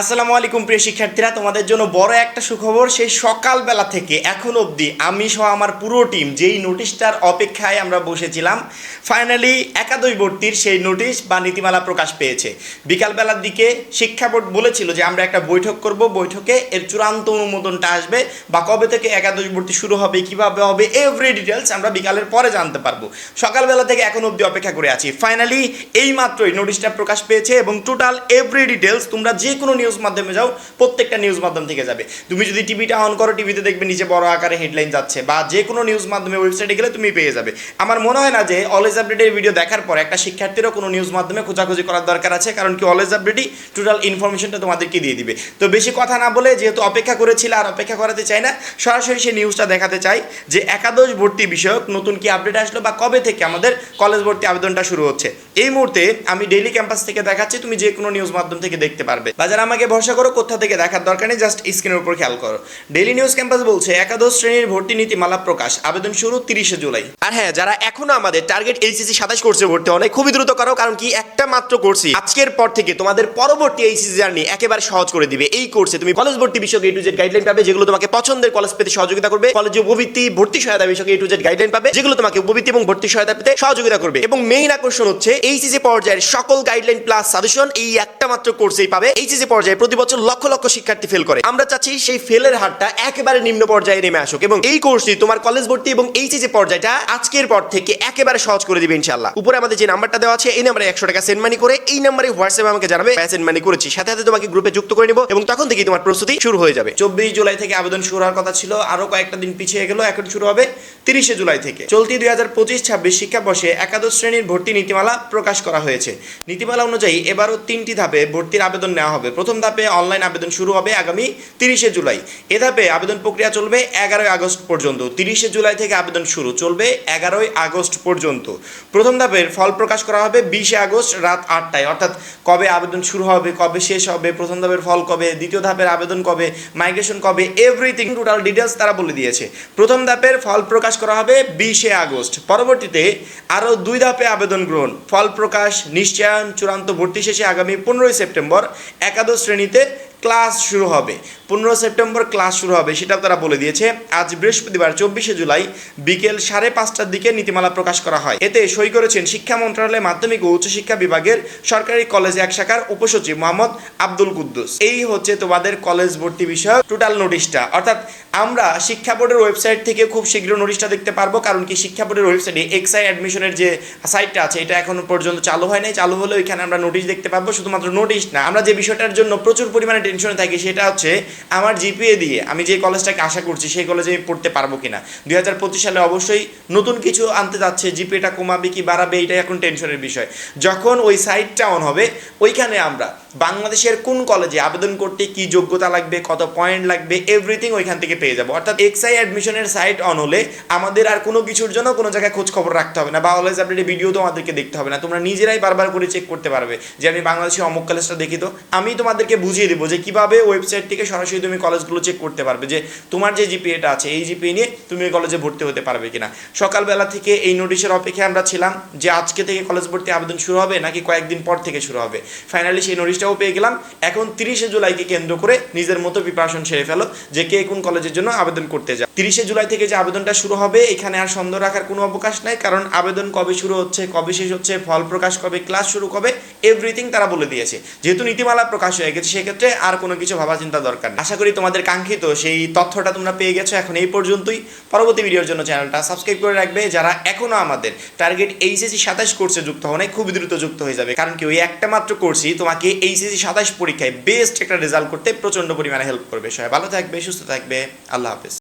আসসালামু আলাইকুম প্রিয় শিক্ষার্থীরা, তোমাদের জন্য বড় একটা সুখবর, সেই সকালবেলা থেকে এখন অবধি আমি সহ আমার পুরো টিম যেই নোটিশটার অপেক্ষায় আমরা বসেছিলাম, ফাইনালি একাদশ ভর্তির সেই নোটিশ বা নীতিমালা প্রকাশ পেয়েছে। বিকালবেলার দিকে শিক্ষা বোর্ড বলেছিল যে আমরা একটা বৈঠক করব, বৈঠকে এর চূড়ান্ত অনুমোদনটা আসবে বা কবে থেকে একাদশ ভর্তি শুরু হবে, কীভাবে হবে এভরি ডিটেলস আমরা বিকালের পরে জানতে পারব। সকালবেলা থেকে এখন অবধি অপেক্ষা করে আছি। ফাইনালি এই মাত্রই নোটিশটা প্রকাশ পেয়েছে এবং টোটাল এভরি ডিটেলস তোমরা যে কোনো নিউজ মাধ্যমে যাও, প্রত্যেকটা নিউজ মাধ্যম থেকে যাবে। তুমি যদি টিভিটা অন করো টিভিতে দেখবে নিচে বড় আকারে হেডলাইন যাচ্ছে বা যে কোনো নিউজ মাধ্যমে ওয়েবসাইটে গেলে তুমি পেয়ে যাবে। আমার মনে হয় না যে অলওয়েজ আপডেটের ভিডিও দেখার পর একটা শিক্ষার্থীরও কোনো নিউজ মাধ্যমে খোঁজাখুঁজি করার দরকার আছে, কারণ কি অলওয়েজ আপডেটই টোটাল ইনফরমেশনটা তোমাদেরকে দিয়ে দিবে। তো বেশি কথা না বলে যেহেতু অপেক্ষা করেছিল আর অপেক্ষা করাতে চাই না, সরাসরি সেই নিউজটা দেখাতে চাই যে একাদশ ভর্তি বিষয়ক নতুন কি আপডেট আসলো বা কবে থেকে আমাদের কলেজ ভর্তি আবেদনটা শুরু হচ্ছে। এই মুহূর্তে আমি ডেইলি ক্যাম্পাস থেকে দেখাচ্ছি, তুমি যে কোনো নিউজ মাধ্যম থেকে দেখতে পারবে। বা যারা আমাকে ভরসা করো, কোথা থেকে দেখার দরকার নেই জাস্ট স্ক্রিনের উপর খেয়াল করো। ডেইলি নিউজ ক্যাম্পাস বলছে, একাদশ শ্রেণির ভর্তি নীতিমালা প্রকাশ, আবেদন শুরু তিরিশে জুলাই। আর হ্যাঁ যারা এখনও আমাদের টার্গেট এইচএসি সাতাশ কোর্সে ভর্তি অনেক খুবই দ্রুত করো, কারণ কি একটা মাত্র কোর্সই আজকের পর থেকে তোমাদের পরবর্তী এইচএসি জার্নি একেবারে সহজ করে দিবে। এই কোর্সে তুমি কলেজ ভর্তি বিষয়ক এ টু জেড গাইডলাইন পাবে, যেগুলো তোমাকে পছন্দের কলেজ পেতে সহযোগিতা করবে কলেজে উপবৃত্তি, ভর্তি সহায়তা বিষয়ক এ টু জেড গাইডলাইন পাবে, যেগুলো তোমাকে উপবৃত্তি এবং ভর্তি সহায়তা পেতে সহযোগিতা করবে। এবং মেইন আকর্ষণ হচ্ছে এইচএসি পর্যায়ের সকল গাইডলাইন প্লাস সাজেশন এই একটা মাত্র কোর্সেই পাবে। এইচএসি পর্যায়ে প্রতি বছর লক্ষ লক্ষ শিক্ষার্থী ফেল করে। আমরা চাচ্ছি সেই ফেলের হারটা একেবারে নিম্ন পর্যায়ে নেমে আসুক এবং এই কোর্সটি তোমার কলেজ ভর্তি এবং এইচএসি পর্যায়টা, আজকের পর থেকে একেবারে সহজ করে দিবে ইনশাআল্লাহ। উপরে আমাদের যে নাম্বারটা দেওয়া আছে, এই নাম্বারে একশো টাকা সেন্ড মানি করে, এই নাম্বারে হোয়াটসঅ্যাপে আমাকে জানাবে সেন্ড মানি করেছি। সাথে সাথে তোমাকে গ্রুপে যুক্ত করে নিব এবং তখন থেকেই তোমার প্রস্তুতি শুরু হয়ে যাবে। চব্বিশ জুলাই থেকে আবেদন শুরু হওয়ার কথা ছিল, আরও কয়েকটা দিন পিছিয়ে গেল, এখন শুরু হবে তিরিশে জুলাই থেকে। চলতি দুই হাজার পঁচিশ ছাব্বিশ শিক্ষাবর্ষে একাদশ শ্রেণির ভর্তি নীতিমালা প্রকাশ করা হয়েছে। নীতিমালা অনুযায়ী এবারও তিনটি ধাপে ভর্তির আবেদন নেওয়া হবে। প্রথম ধাপে অনলাইন আবেদন শুরু হবে আগামী তিরিশে জুলাই। এ ধাপে আবেদন প্রক্রিয়া চলবে এগারোই আগস্ট পর্যন্ত। তিরিশে জুলাই থেকে আবেদন শুরু চলবে এগারোই আগস্ট পর্যন্ত। প্রথম ধাপের ফল প্রকাশ করা হবে বিশে আগস্ট রাত আটটায়। অর্থাৎ কবে আবেদন শুরু হবে, কবে শেষ হবে, প্রথম ধাপের ফল কবে, দ্বিতীয় ধাপের আবেদন কবে মাইগ্রেশন কবে এভরিথিং টোটাল ডিটেলস তারা বলে দিয়েছে। প্রথম ধাপের ফল প্রকাশ করা হবে বিশে আগস্ট। পরবর্তীতে আরও দুই ধাপে আবেদন গ্রহণ। ফল প্রকাশ নিশ্চয়ায়ন চূড়ান্ত ভর্তি শেষে আগামী পনেরোই সেপ্টেম্বর একাদশ শ্রেণীতে ক্লাস শুরু হবে। পনেরো সেপ্টেম্বর ক্লাস শুরু হবে, সেটা তারা বলে দিয়েছে। আজ বৃহস্পতিবার, চব্বিশে জুলাই, বিকেল সাড়ে পাঁচটার দিকে নীতিমালা প্রকাশ করা হয়। এতে সই করেছেন শিক্ষা মন্ত্রণালয়, মাধ্যমিক ও উচ্চশিক্ষা বিভাগের সরকারি কলেজ এক শাখার উপসচিব মোহাম্মদ আব্দুল কুদ্দুস। এই হচ্ছে তোমাদের কলেজ ভর্তি বিষয়ক টোটাল নোটিশটা। অর্থাৎ আমরা শিক্ষা বোর্ডের ওয়েবসাইট থেকে খুব শীঘ্র নোটিশটা দেখতে পারব, কারণ কি শিক্ষা বোর্ডের ওয়েবসাইটে এক্সআই অ্যাডমিশনের যে সাইটটা আছে, এটা এখনও পর্যন্ত চালু হয় নাই চালু হলে ওইখানে আমরা নোটিশ দেখতে পাবো শুধুমাত্র নোটিশ না, আমরা যে বিষয়টার জন্য প্রচুর পরিমাণে টেনশনে থাকি, সেটা হচ্ছে আমার জিপিএ দিয়ে আমি যে কলেজটাকে আশা করছি, সেই কলেজে আমি পড়তে পারব কিনা। দুই হাজার পঁচিশ সালে অবশ্যই নতুন কিছু আনতে যাচ্ছে জিপিএটা কমাবে কি বাড়াবে, এটাই এখন টেনশনের বিষয়। যখন ওই সাইটটা অন হবে, ওইখানে আমরা বাংলাদেশের কোন কলেজে আবেদন করতে কি যোগ্যতা লাগবে, কত পয়েন্ট লাগবে এভরিথিং ওইখান থেকে পেয়ে যাব। অর্থাৎ এক্সআই অ্যাডমিশনের সাইট অন হলে আমাদের আর কোনো কিছুর জন্য কোনো জায়গায় খোঁজ খবর রাখতে হবে না, বা অলওয়েজ আপডেটের ভিডিও তো আমাদেরকে দেখতে হবে না। তোমরা নিজেরাই বারবার করে চেক করতে পারবে যে আমি বাংলাদেশে অমুক কলেজটা দেখি তো। আমি তোমাদেরকে বুঝিয়ে দেবো যে কীভাবে ওয়েবসাইট থেকে সরাসরি তুমি কলেজগুলো চেক করতে পারবে, যে তোমার যে জিপিএটা আছে, এই জিপিএ নিয়ে তুমি ওই কলেজে ভর্তি হতে পারবে কিনা। সকালবেলা থেকে এই নোটিশের অপেক্ষায় আমরা ছিলাম যে আজকে থেকে কলেজ ভর্তি আবেদন শুরু হবে নাকি কয়েকদিন পর থেকে শুরু হবে। ফাইনালি সেই নোটিশটাও পেয়ে গেলাম। এখন তিরিশে জুলাইকে কেন্দ্র করে নিজের মতো প্রিপারেশন সেরে ফেলো যে কে কোন কলেজের জন্য আবেদন করতে যাও তিরিশে জুলাই থেকে যে আবেদনটা শুরু হবে, এখানে আর সন্দেহ রাখার কোনো অবকাশ নাই, কারণ আবেদন কবে শুরু হচ্ছে, কবে শেষ হচ্ছে, ফল প্রকাশ কবে ক্লাস শুরু কবে এভরিথিং তারা বলে দিয়েছে। যেহেতু নীতিমালা প্রকাশ হয়ে গেছে, সেক্ষেত্রে আর কোনো কিছু ভাবা চিন্তা দরকার আশা করি তোমাদের কাঙ্ক্ষিত সেই তথ্যটা তোমরা পেয়ে গেছো। এখন এই পর্যন্তই। পরবর্তী ভিডিওর জন্য চ্যানেলটা সাবস্ক্রাইব করে রাখবে। যারা এখনও আমাদের টার্গেট এইচএসি সাতাশ কোর্সে যুক্ত হন খুব দ্রুত যুক্ত হয়ে যাবে। কারণ কি, ওই একটা মাত্র কোর্সই তোমাকে এইচএসি সাতাশ পরীক্ষায় বেস্ট একটা রেজাল্ট করতে প্রচণ্ড পরিমাণে হেল্প করবে। সবাই ভালো থাকবে, সুস্থ থাকবে। আল্লাহ হাফেজ।